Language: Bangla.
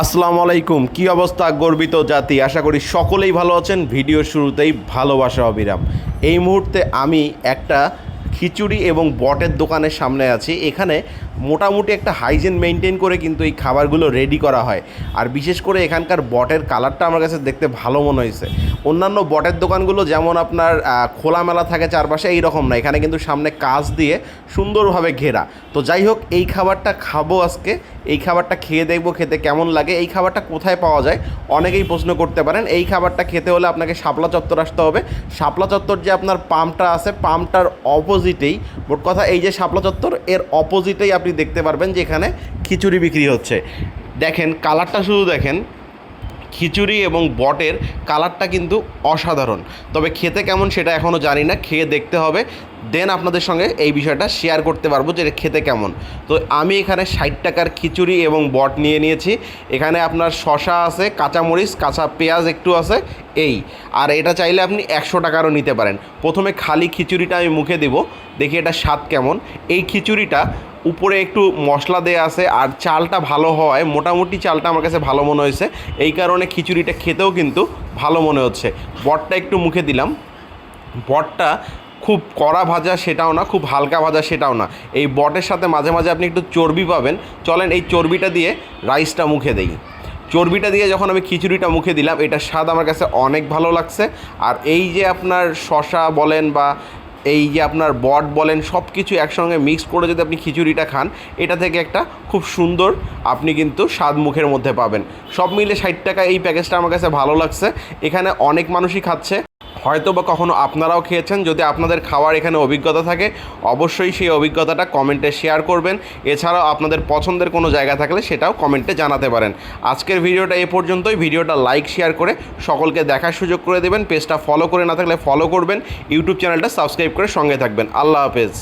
আসসালামু আলাইকুম। কি অবস্থা, গর্বিত জাতি? আশা করি সকলেই ভালো আছেন। ভিডিও শুরুতেই ভালোবাসা অবিরাম। এই মুহূর্তে আমি একটা খিচুড়ি এবং বটের দোকানের সামনে আছি। এখানে মোটামুটি একটা হাইজিন মেনটেন করে কিন্তু এই খাবারগুলো রেডি করা হয়। আর বিশেষ করে এখানকার বটের কালারটা আমার কাছে দেখতে ভালো মনে হয়েছে। অন্যান্য বটের দোকানগুলো যেমন আপনার খোলামেলা থাকে চারপাশে এই রকম না। এখানে কিন্তু সামনে কাজ দিয়ে সুন্দরভাবে ঘেরা। তো যাই হোক, এই খাবারটা খাব আজকে। এই খাবারটা খেয়ে দেখব, খেতে কেমন লাগে। এই খাবারটা কোথায় পাওয়া যায়? অনেকেই প্রশ্ন করতে পারেন। এই খাবারটা খেতে হলে আপনাকে শাপলা চত্বর আসতে হবে। শাপলা চত্বর যে আপনার পাম্পটা আছে, পাম্পটার অপোজিটেই মোট কথা এই যে শাপলা চত্বর, এর অপোজিটেই আপনি দেখতে পারবেন যে এখানে খিচুড়ি বিক্রি হচ্ছে। দেখেন, কালারটা শুধু দেখেন, খিচুড়ি এবং বটের কালারটা কিন্তু অসাধারণ। তবে খেতে কেমন সেটা এখনও জানি না, খেয়ে দেখতে হবে। দেন আপনাদের সঙ্গে এই বিষয়টা শেয়ার করতে পারব যে এটা খেতে কেমন। তো আমি এখানে ষাট টাকার খিচুড়ি এবং বট নিয়ে নিয়েছি। এখানে আপনার শশা আছে, কাঁচামরিচ, কাঁচা পেঁয়াজ একটু আছে, এই। আর এটা চাইলে আপনি একশো টাকারও নিতে পারেন। প্রথমে খালি খিচুড়িটা আমি মুখে দেবো, দেখি এটা স্বাদ কেমন। এই খিচুড়িটা উপরে একটু মশলা দেওয়া আছে আর চালটা ভালো হওয়ায় মোটামুটি চালটা আমার কাছে ভালো মনে হয়েছে। এই কারণে খিচুড়িটা খেতেও কিন্তু ভালো মনে হচ্ছে। বটটা একটু মুখে দিলাম। বটটা খুব কড়া ভাজা সেটাও না, খুব হালকা ভাজা সেটাও না। এই বটের সাথে মাঝে মাঝে আপনি একটু চর্বি পাবেন। চলেন এই চর্বিটা দিয়ে রাইসটা মুখে দেই। চর্বিটা দিয়ে যখন আমি খিচুড়িটা মুখে দিলাম, এটার স্বাদ আমার কাছে অনেক ভালো লাগছে। আর এই যে আপনার শশা বলেন বা এই যে আপনার বট বলেন সব কিছু একসঙ্গে মিক্স করে যদি আপনি খিচুড়িটা খান, এটা থেকে একটা খুব সুন্দর আপনি কিন্তু স্বাদ মুখের মধ্যে পাবেন। সব মিলে ষাট টাকা এই প্যাকেজটা আমার কাছে ভালো লাগছে। এখানে অনেক মানুষই খাচ্ছে। হয়তো বা কখনো আপনারাও খেয়েছেন। যদি আপনাদের খাওয়ার এখানে অভিজ্ঞতা থাকে, অবশ্যই সেই অভিজ্ঞতাটা কমেন্টে শেয়ার করবেন। এছাড়াও আপনাদের পছন্দের কোনো জায়গা থাকলে সেটাও কমেন্টে জানাতে পারেন। আজকের ভিডিওটা এ পর্যন্তই। ভিডিওটা লাইক, শেয়ার করে সকলকে দেখার সুযোগ করে দেবেন। পেজটা ফলো করে না থাকলে ফলো করবেন। ইউটিউব চ্যানেলটা সাবস্ক্রাইব করে সঙ্গে থাকবেন। আল্লাহ হাফেজ।